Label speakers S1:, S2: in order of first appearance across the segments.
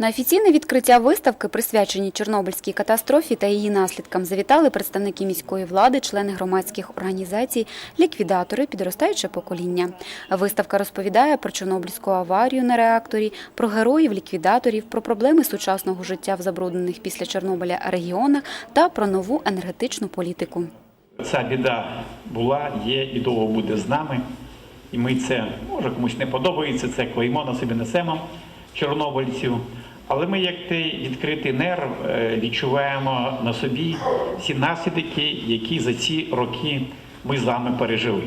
S1: На офіційне відкриття виставки, присвячені Чорнобильській катастрофі та її наслідкам, завітали представники міської влади, члени громадських організацій, ліквідатори, підростаюче покоління. Виставка розповідає про Чорнобильську аварію на реакторі, про героїв, ліквідаторів, про проблеми сучасного життя в забруднених після Чорнобиля регіонах та про нову енергетичну політику.
S2: Ця біда була, є і довго буде з нами. І ми це, може комусь не подобається, це клеймо на собі несемо чорнобильців. Але ми, як той відкритий нерв, е, відчуваємо на собі всі наслідки, які за ці роки ми з вами пережили.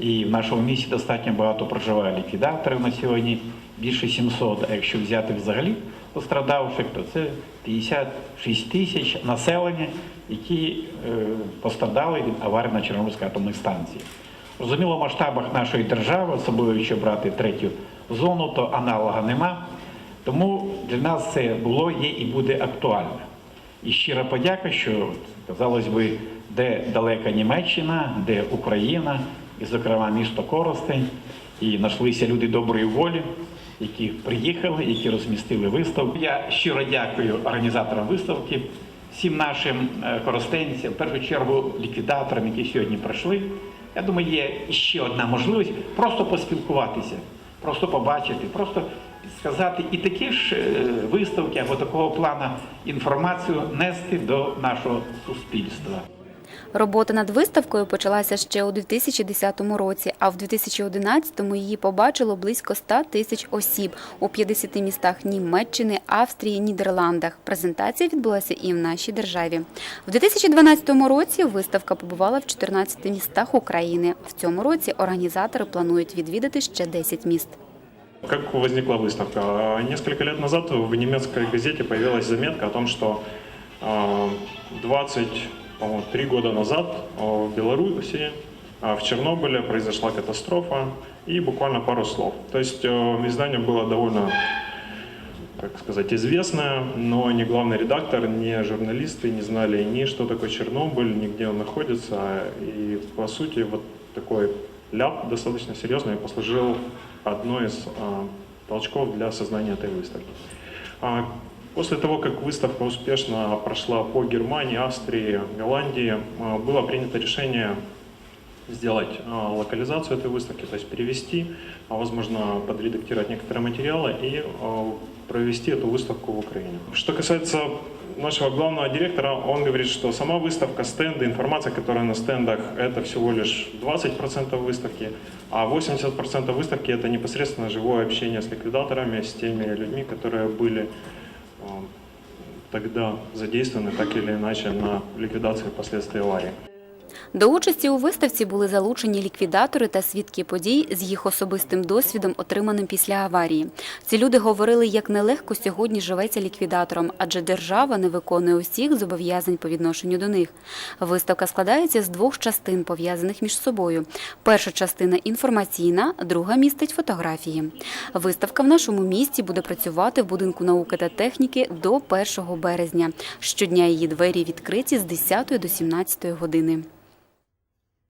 S2: І в нашому місті достатньо багато проживає ліквідаторів на сьогодні, більше 700. А якщо взяти взагалі пострадавших, то це 56 тисяч населення, які е, пострадали від аварії на Чорнобильській атомній станції. Розуміло, в масштабах нашої держави, особливо якщо брати третю зону, то аналога нема. Тому для нас це було, є і буде актуально. І щира подяка, що казалось би, де далека Німеччина, де Україна, і, зокрема, місто Коростень, і знайшлися люди доброї волі, які приїхали, які розмістили виставку. Я щиро дякую організаторам виставки, всім нашим е, коростенцям, в першу чергу ліквідаторам, які сьогодні прийшли. Я думаю, є ще одна можливість просто поспілкуватися, просто побачити, просто сказати і такі ж е, виставки або такого плану інформацію нести до нашого суспільства.
S1: Робота над виставкою почалася ще у 2010 році, а в 2011-му її побачило близько 100 тисяч осіб у 50 містах Німеччини, Австрії, Нідерландах. Презентація відбулася і в нашій державі. В 2012 році виставка побувала в 14 містах України. В цьому році організатори планують відвідати ще 10 міст.
S3: Как возникла выставка? Несколько лет назад в немецкой газете появилась заметка о том, что э, 23 года назад э, в Беларуси, в Чернобыле произошла катастрофа и буквально пару слов. То есть издание было довольно как сказать, известное, но ни главный редактор, ни журналисты не знали ни что такое Чернобыль, ни где он находится. И по сути вот такой ляп достаточно серьезный послужил одной из а, толчков для создания этой выставки. А, После того, как выставка успешно прошла по Германии, Австрии, Голландии, а, было принято решение сделать а, локализацию этой выставки, то есть перевести, а, возможно, подредактировать некоторые материалы и а, провести эту выставку в Украине. Что касается нашего главного директора, он говорит, что сама выставка, стенды, информация, которая на стендах, это всего лишь 20% выставки, а 80% выставки это непосредственно живое общение с ликвидаторами, с теми людьми, которые были а, тогда задействованы так или иначе на ликвидации последствий аварии.
S1: До участі у виставці були залучені ліквідатори та свідки подій з їх особистим досвідом, отриманим після аварії. Ці люди говорили, як нелегко сьогодні живеться ліквідатором, адже держава не виконує усіх зобов'язань по відношенню до них. Виставка складається з двох частин, пов'язаних між собою. Перша частина інформаційна, друга містить фотографії. Виставка в нашому місті буде працювати в будинку науки та техніки до 1 березня. Щодня її двері відкриті з 10 до 17 години.